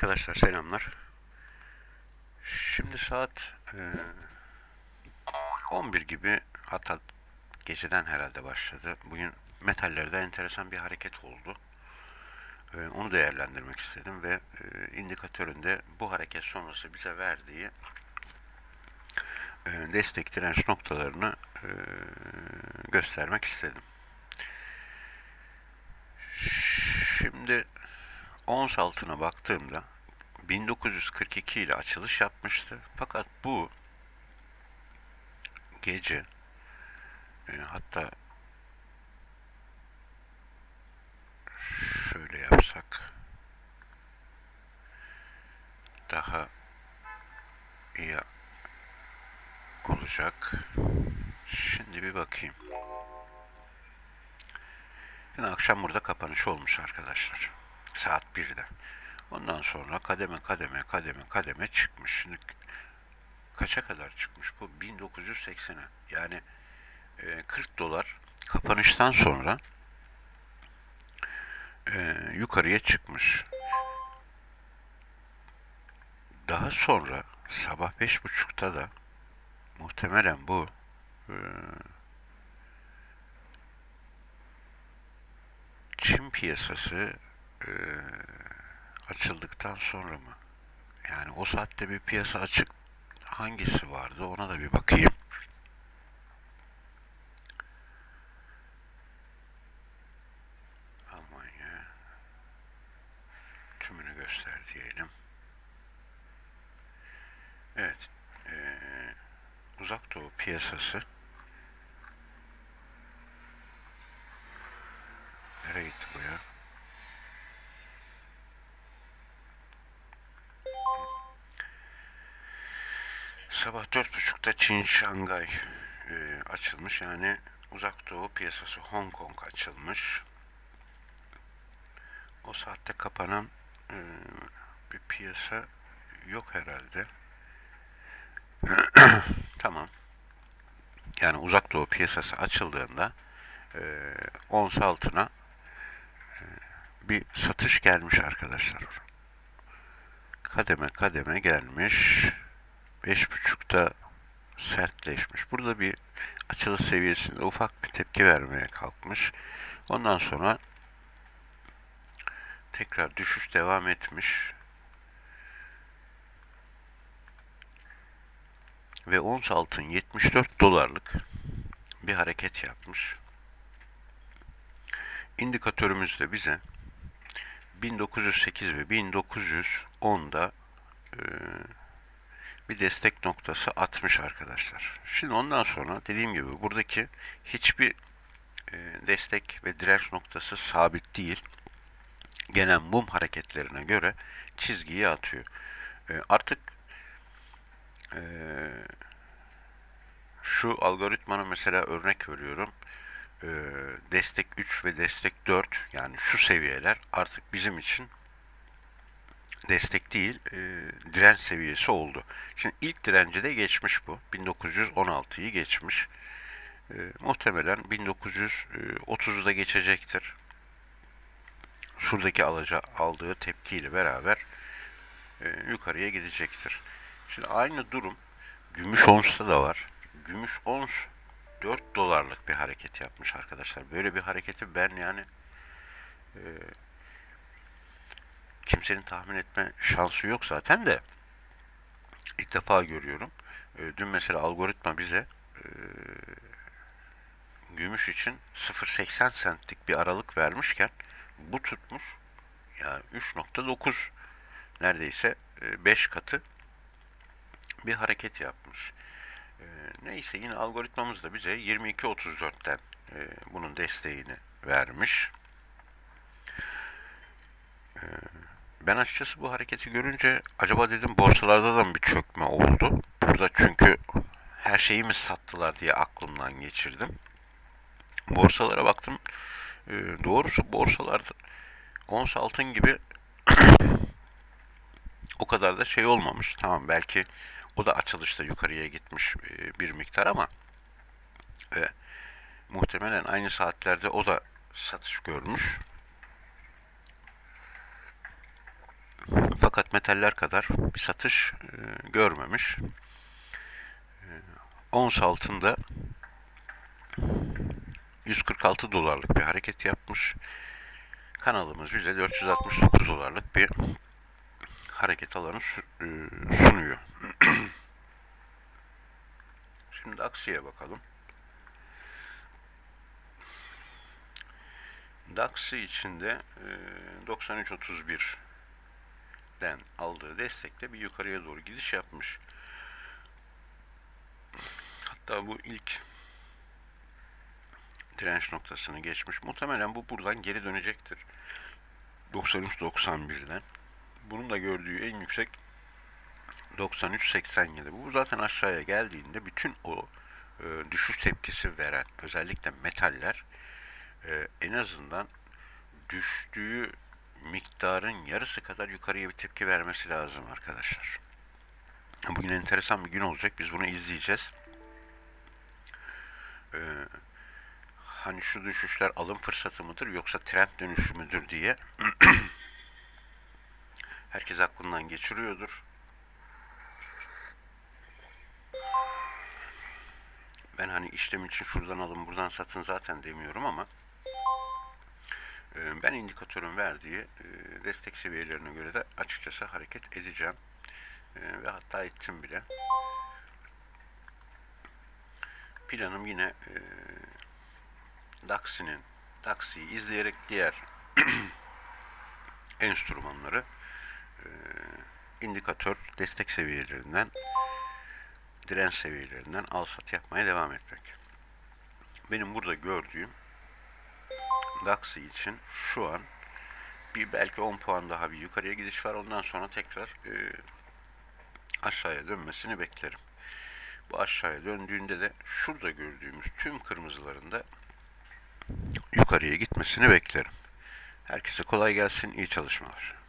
Arkadaşlar selamlar. Şimdi saat e, 11 gibi hatta geceden herhalde başladı. Bugün metallerde enteresan bir hareket oldu. E, onu değerlendirmek istedim ve e, indikatöründe bu hareket sonrası bize verdiği e, destek direnç noktalarını e, göstermek istedim. Şimdi ons altına baktığımda 1942 ile açılış yapmıştı. Fakat bu gece e, hatta şöyle yapsak daha iyi olacak. Şimdi bir bakayım. Yine akşam burada kapanış olmuş arkadaşlar. Saat 1'de. Ondan sonra kademe kademe kademe kademe çıkmış. Şimdi kaça kadar çıkmış bu? 1980'e. Yani e, 40 dolar kapanıştan sonra e, yukarıya çıkmış. Daha sonra sabah 5.30'da da muhtemelen bu e, Çin piyasası e, açıldıktan sonra mı? Yani o saatte bir piyasa açık hangisi vardı ona da bir bakayım. Almanya tümünü göster diyelim. Evet. E, uzak doğu piyasası Sabah dört buçukta Çin Şangay e, açılmış. Yani uzak doğu piyasası Hong Kong açılmış. O saatte kapanan e, bir piyasa yok herhalde. tamam. Yani uzak doğu piyasası açıldığında e, ons altına bir satış gelmiş arkadaşlar. Kademe kademe gelmiş. Beş buçukta sertleşmiş. Burada bir açılış seviyesinde ufak bir tepki vermeye kalkmış. Ondan sonra tekrar düşüş devam etmiş. Ve ons altın 74 dolarlık bir hareket yapmış. İndikatörümüz de bize 1908 ve 1910'da e, bir destek noktası atmış arkadaşlar. Şimdi ondan sonra dediğim gibi buradaki hiçbir e, destek ve direnç noktası sabit değil. Genel mum hareketlerine göre çizgiyi atıyor. E, artık e, şu algoritmanı mesela örnek veriyorum destek 3 ve destek 4 yani şu seviyeler artık bizim için destek değil e, direnç seviyesi oldu. Şimdi ilk direnci de geçmiş bu. 1916'yı geçmiş. E, muhtemelen 1930'u da geçecektir. Şuradaki alaca aldığı tepkiyle beraber e, yukarıya gidecektir. Şimdi aynı durum gümüş onsta da var. Gümüş ons 4 dolarlık bir hareket yapmış arkadaşlar. Böyle bir hareketi ben yani e, kimsenin tahmin etme şansı yok zaten de ilk defa görüyorum. E, dün mesela algoritma bize e, gümüş için 0.80 centlik bir aralık vermişken bu tutmuş yani 3.9 neredeyse 5 katı bir hareket yapmış. E, neyse yine algoritmamız da bize 22.34'ten e, bunun desteğini vermiş. E, ben açıkçası bu hareketi görünce acaba dedim borsalarda da mı bir çökme oldu? Burada çünkü her şeyi mi sattılar diye aklımdan geçirdim. Borsalara baktım. E, doğrusu borsalarda ons altın gibi o kadar da şey olmamış. Tamam belki o da açılışta yukarıya gitmiş e, bir miktar ama ve muhtemelen aynı saatlerde o da satış görmüş. fakat metaller kadar bir satış e, görmemiş. E, ons altında 146 dolarlık bir hareket yapmış. Kanalımız bize 469 dolarlık bir hareket alanı e, sunuyor. Şimdi aksiye bakalım. DAX'ı içinde e, 93.31 Fed'den aldığı destekle bir yukarıya doğru gidiş yapmış. Hatta bu ilk direnç noktasını geçmiş. Muhtemelen bu buradan geri dönecektir. 93-91'den. Bunun da gördüğü en yüksek 93-87. Bu zaten aşağıya geldiğinde bütün o e, düşüş tepkisi veren özellikle metaller e, en azından düştüğü miktarın yarısı kadar yukarıya bir tepki vermesi lazım arkadaşlar. Bugün enteresan bir gün olacak. Biz bunu izleyeceğiz. Ee, hani şu düşüşler alım fırsatı mıdır yoksa trend dönüşü müdür diye herkes aklından geçiriyordur. Ben hani işlem için şuradan alın buradan satın zaten demiyorum ama ben indikatörün verdiği e, destek seviyelerine göre de açıkçası hareket edeceğim. E, ve hatta ettim bile. Planım yine e, DAX'inin DAX'ı izleyerek diğer enstrümanları e, indikatör destek seviyelerinden direnç seviyelerinden al sat yapmaya devam etmek. Benim burada gördüğüm DAX'ı için şu an bir belki 10 puan daha bir yukarıya gidiş var. Ondan sonra tekrar e, aşağıya dönmesini beklerim. Bu aşağıya döndüğünde de şurada gördüğümüz tüm kırmızıların da yukarıya gitmesini beklerim. Herkese kolay gelsin, iyi çalışmalar.